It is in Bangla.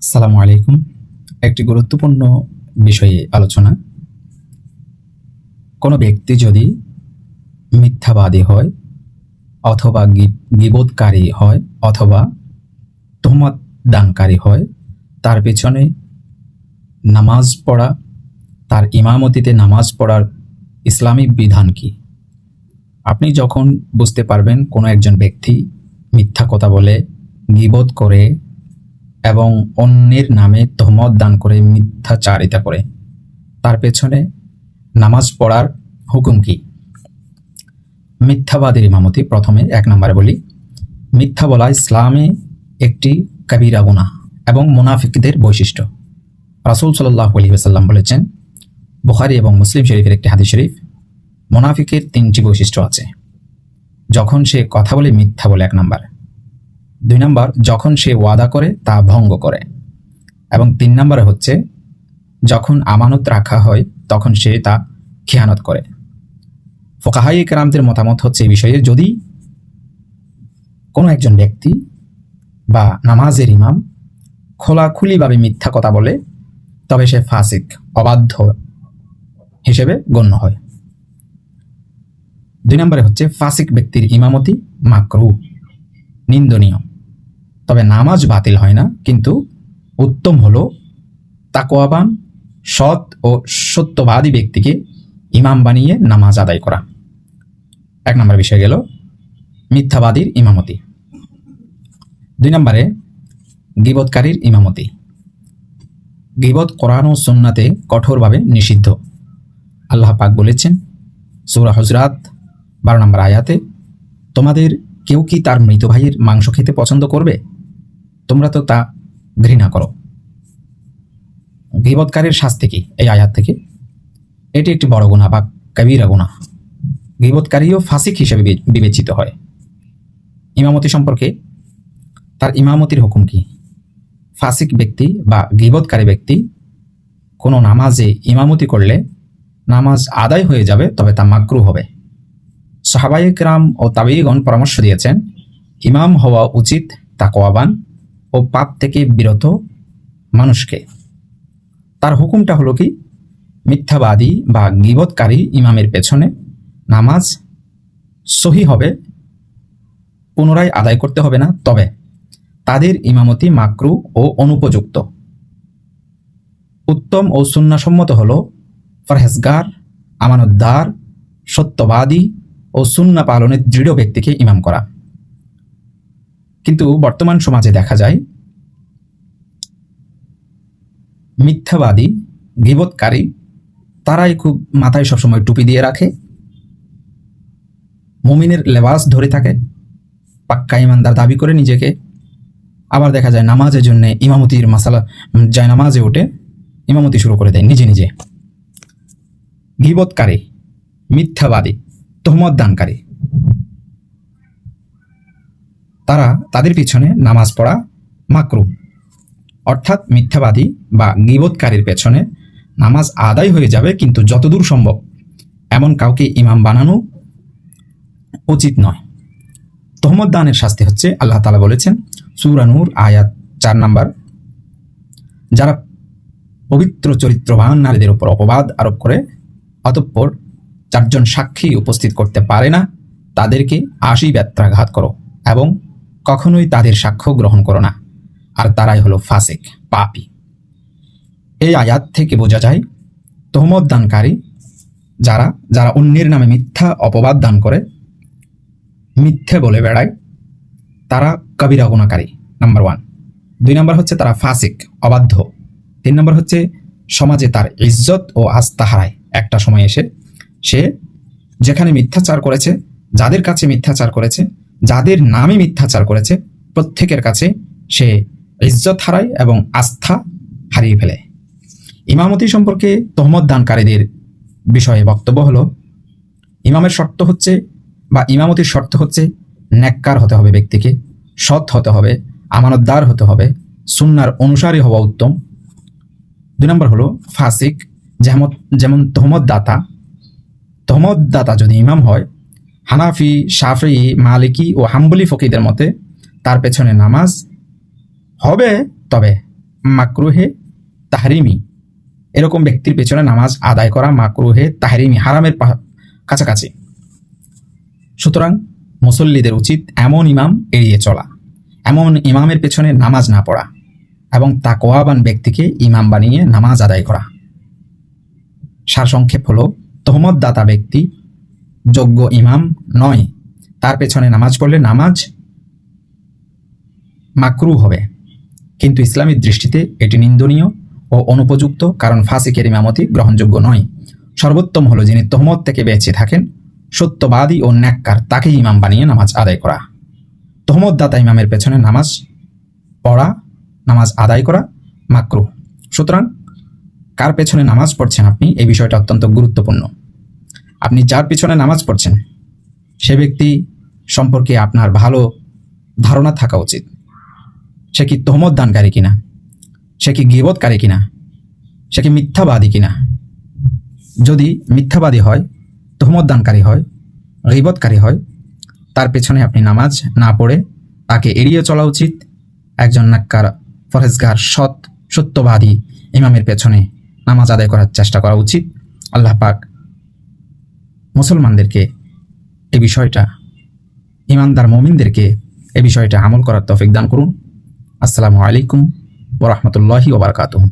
আসসালামু আলাইকুম। একটি গুরুত্বপূর্ণ বিষয়ে আলোচনা। কোনো ব্যক্তি যদি মিথ্যাবাদী হয় অথবা গি- গীবতকারী হয় অথবা তোহমত দানকারী হয়, তার পেছনে নামাজ পড়া, তার ইমামতিতে নামাজ পড়ার ইসলামিক বিধান কি? আপনি যখন বুঝতে পারবেন কোনো একজন ব্যক্তি মিথ্যা কথা বলে গিবত করে এবং অন্যের নামে তহমত দান করে মিথ্যাচারিতা করে। তার পেছনে নামাজ পড়ার হুকুম কি? মিথ্যাবাদের ইমামতি প্রথমে এক নম্বরে বলি। মিথ্যা বলা ইসলামে একটি কবিরা গুনাহ এবং মুনাফিকদের বৈশিষ্ট্য। রাসূল সাল্লাহ আলী সাল্লাম বলেছেন, বুখারি এবং মুসলিম শরীফের একটি হাদিস শরীফ, মুনাফিকের তিনটি বৈশিষ্ট্য আছে। যখন সে কথা বলে মিথ্যা বলে এক নাম্বার। দুই নাম্বার, যখন সে ওয়াদা করে, তা ভঙ্গ করে। এবং তিন নম্বরে হচ্ছে, যখন আমানত রাখা হয়, তখন সে তা খেয়ানত করে। ফোকাহাই কেরামদের মতামত হচ্ছে এই বিষয়ে, যদি কোনো একজন ব্যক্তি বা নামাজের ইমাম খোলাখুলিভাবে মিথ্যা কথা বলে, তবে সে ফাসিক, অবাধ্য হিসেবে গণ্য হয়। দুই নম্বরে হচ্ছে, ফাসিক ব্যক্তির ইমামতি মাকরু, নিন্দনীয়। তবে নামাজ বাতিল হয় না, কিন্তু উত্তম হল তাকোয়াবান সৎ ও সত্যবাদী ব্যক্তিকে ইমাম বানিয়ে নামাজ আদায় করা। এক নম্বর বিষয় গেল মিথ্যাবাদীর ইমামতি। দুই নম্বরে গিবৎকারীর ইমামতি। গিবত কোরআন ও সুন্নাতে কঠোরভাবে নিষিদ্ধ। আল্লাহ পাক বলেছেন, সূরা হজরাত, বারো নম্বর আয়াতে, তোমাদের কেউ কি তার মৃত ভাইয়ের মাংস খেতে পছন্দ করবে? তোমরা তো তা ঘৃণা করো। গিবৎকারীর শাস্তি কি এই আয়াত থেকে? এটি একটি বড় গুণা বা কবিরা গুণা। গিবৎকারীও ফাসিক হিসেবে বিবেচিত হয়। ইমামতি সম্পর্কে তার ইমামতির হুকুম কি? ফাসিক ব্যক্তি বা গিবৎকারী ব্যক্তি কোনো নামাজে ইমামতি করলে নামাজ আদায় হয়ে যাবে, তবে তা মাকরু হবে। সাহাবায়িক রাম ও তাবিগণ পরামর্শ দিয়েছেন, ইমাম হওয়া উচিত তাকওয়াবান ও পাপ থেকে বিরত মানুষকে। তার হুকুমটা হলো কি? মিথ্যাবাদী বা গিবৎকারী ইমামের পেছনে নামাজ সহি হবে, পুনরায় আদায় করতে হবে না, তবে তাদের ইমামতি মাকরু ও অনুপযুক্ত। উত্তম ও সুন্নাসম্মত হল ফরহেজগার আমানতদার, সত্যবাদী ও সুন্না পালনের দৃঢ় ব্যক্তিকে ইমাম করা। কিন্তু বর্তমান সমাজে দেখা যায়, মিথ্যাবাদী, গিবৎকারী, তারাই খুব মাথায় সবসময় টুপি দিয়ে রাখে, মুমিনের লেবাস ধরে থাকে, পাক্কা ইমানদার দাবি করে নিজেকে। আবার দেখা যায় নামাজের জন্য ইমামতির মাসালা যায় নামাজে ওঠে, ইমামতি শুরু করে দেয় নিজে নিজে। গিবৎকারী, মিথ্যাবাদী, তোহমত দানকারী। তারা তাদের পিছনে নামাজ পড়া মাকরু অর্থাৎ মিথ্যাবাদী বা গিবৎকারীর পেছনে নামাজ আদায় হয়ে যাবে কিন্তু যতদূর সম্ভব। এমন কাউকে ইমাম বানানো উচিত নয়। তোহমত দানের শাস্তি হচ্ছে আল্লাহ তালা বলেছেন সুরানুর আয়াত চার নাম্বার, যারা পবিত্র চরিত্রবান নারীদের উপর অপবাদ আরোপ করে, অতঃপর চারজন সাক্ষী উপস্থিত করতে পারে না, তাদেরকে আশি ব্যত্রাঘাত করো এবং কখনোই তাদের সাক্ষ্য গ্রহণ করো না, আর তারাই হলো ফাসেক, পাপি। এই আয়াত থেকে বোঝা যায়, তোহমত দানকারী যারা যারা অন্যের নামে মিথ্যা অপবাদ দান করে, মিথ্যে বলে বেড়ায়, তারা কবিরা গুণাকারী নাম্বার ওয়ান দুই নম্বর হচ্ছে তারা ফাসিক, অবাধ্য। তিন নম্বর হচ্ছে সমাজে তার ইজ্জত ও আস্থা হারায়। একটা সময় এসে সে যেখানে মিথ্যাচার করেছে, যাদের কাছে মিথ্যাচার করেছে যাদের নামে মিথ্যাচার করেছে, প্রত্যেকের কাছে সে ইজ্জত হারায় এবং আস্থা হারিয়ে ফেলে। ইমামতি সম্পর্কে তহমত দানকারীদের বিষয়ে বক্তব্য হলো, ইমামের শর্ত হচ্ছে বা ইমামতির শর্ত হচ্ছে ন্যাক্কার হতে হবে ব্যক্তিকে, সৎ হতে হবে, আমানতদার হতে হবে, সুন্নার অনুসারী হওয়া উত্তম। দুই নম্বর হলো ফাসিক, যেমন যেমন তহমত দাতা তহমত দাতা যদি ইমাম হয় হানাফি, শাফি, মালিকি ও হাম্বলি ফকিদের মতে তার পেছনে নামাজ হবে, তবে মাকরুহে তাহরিমি। এরকম ব্যক্তির পেছনে নামাজ আদায় করা মাকরুহে তাহরিমি হারামের কাছাকাছি। সুতরাং মুসল্লিদের উচিত এমন ইমাম এড়িয়ে চলা, এমন ইমামের পেছনে নামাজ না পড়া এবং তাকোয়াবান ব্যক্তিকে ইমাম বানিয়ে নামাজ আদায় করা। সারসংক্ষেপ হলো তহমতদাতা ব্যক্তি যোগ্য ইমাম নয়। তার পেছনে নামাজ পড়লে নামাজ মাকরু হবে। কিন্তু ইসলামের দৃষ্টিতে এটি নিন্দনীয় ও অনুপযুক্ত, কারণ ফাসিকের ইমামতি গ্রহণযোগ্য নয়। সর্বোত্তম হলো যিনি তহমত থেকে বেঁচে থাকেন, সত্যবাদী ও ন্যাক্কার, তাকেই ইমাম বানিয়ে নামাজ আদায় করা। তহমতদাতা ইমামের পেছনে নামাজ পড়া, নামাজ আদায় করা মাকরু সুতরাং কার পেছনে নামাজ পড়ছেন আপনি? এই বিষয়টা অত্যন্ত গুরুত্বপূর্ণ। আপনি যার পিছনে নামাজ পড়ছেন, সে ব্যক্তি সম্পর্কে আপনার ভালো ধারণা থাকা উচিত। সে কি তহমত দানকারী কিনা? সে কি গিবতকারী কিনা? সে কি মিথ্যাবাদী কিনা? যদি মিথ্যাবাদী হয় তহমত দানকারী হয়, গিবতকারী হয়, তার পেছনে আপনি নামাজ না পড়ে তাকে এড়িয়ে চলা উচিত। একজন নাক্কার ফরেজগার সৎ, সত্যবাদী ইমামের পেছনে নামাজ আদায় করার চেষ্টা করা উচিত। আল্লাহ পাক মুসলমানদেরকে এ বিষয়টা, ইমানদার মমিনদেরকে এ বিষয়টা আমল করার তফিক দান করুন। আসসালামু আলাইকুম ওরহমতুল্লাহি ওবরকাতুহ